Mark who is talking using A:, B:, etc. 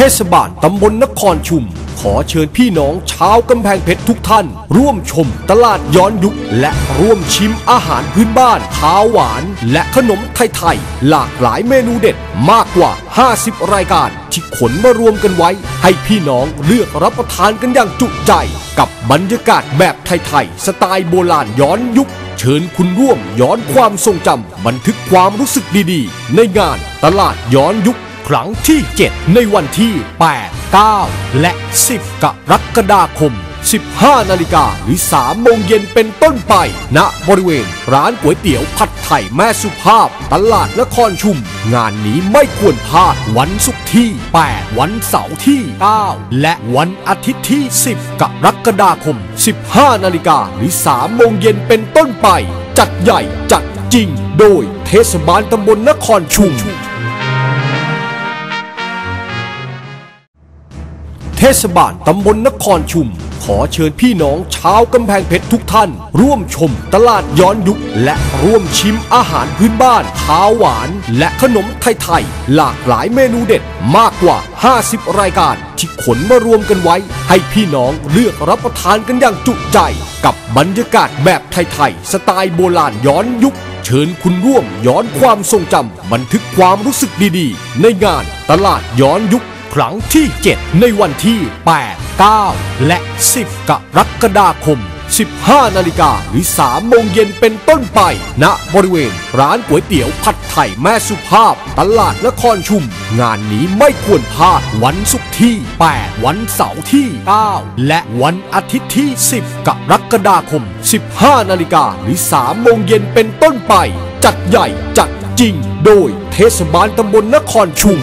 A: เทศบาลตำบลนครชุม ขอเชิญพี่น้องชาวกำแพงเพชรทุกท่าน ร่วมชมตลาดย้อนยุค และร่วมชิมอาหารพื้นบ้านข้าวหวาน และขนมไทยๆหลากหลายเมนูเด็ดมากกว่า 50 รายการ ที่ขนมารวมกันไว้ ให้พี่น้องเลือกรับประทานกันอย่างจุใจ กับบรรยากาศแบบไทยๆสไตล์โบราณย้อนยุคเชิญคุณร่วมย้อนความทรงจำบันทึกความรู้สึกดีๆ ในงานตลาดย้อนยุค ครั้งที่ 7 ในวันที่ 8 9 และ 10 กรกฎาคม 15 นาฬิกาหรือ 3 โมงเย็นเป็นต้นไปณบริเวณร้านก๋วยเตี๋ยวผัดไทยแม่สุภาพ ตลาดนครชุม งานนี้ไม่ควรพลาดวันศุกร์ที่ 8 วันเสาร์ที่ 9 และวันอาทิตย์ที่ 10 กรกฎาคม 15 นาฬิกาหรือ 3 โมงเย็นเป็นต้นไป จัดใหญ่จัดจริง โดยเทศบาลตำบลนครชุม เทศบาลตำบลนครชุม ขอเชิญพี่น้องชาวกำแพงเพชรทุกท่าน ร่วมชมตลาดย้อนยุคและร่วมชิมอาหารพื้นบ้านข้าวหวาน และขนมไทยๆหลากหลายเมนูเด็ดมากกว่า 50 รายการ ที่ขนมารวมกันไว้ ให้พี่น้องเลือกรับประทานกันอย่างจุใจ กับบรรยากาศแบบไทยๆสไตล์โบราณย้อนยุคเชิญคุณร่วมย้อนความทรงจำบันทึกความรู้สึกดีๆ ในงานตลาดย้อนยุค ครั้งที่ 7 ในวันที่ 8 9 และ 10 กรกฎาคม 15 นาฬิกาหรือ 3 โมงเย็นเป็นต้นไป ณ บริเวณ ร้านก๋วยเตี๋ยวผัดไทยแม่สุภาพ ตลาดนครชุม งานนี้ไม่ควรพลาด วันศุกร์ที่ 8 วันเสาร์ที่ 9 และวันอาทิตย์ที่ 10 กรกฎาคม 15 นาฬิกาหรือ 3 โมงเย็นเป็นต้นไป จัดใหญ่จัดจริง โดยเทศบาลตำบลนครชุม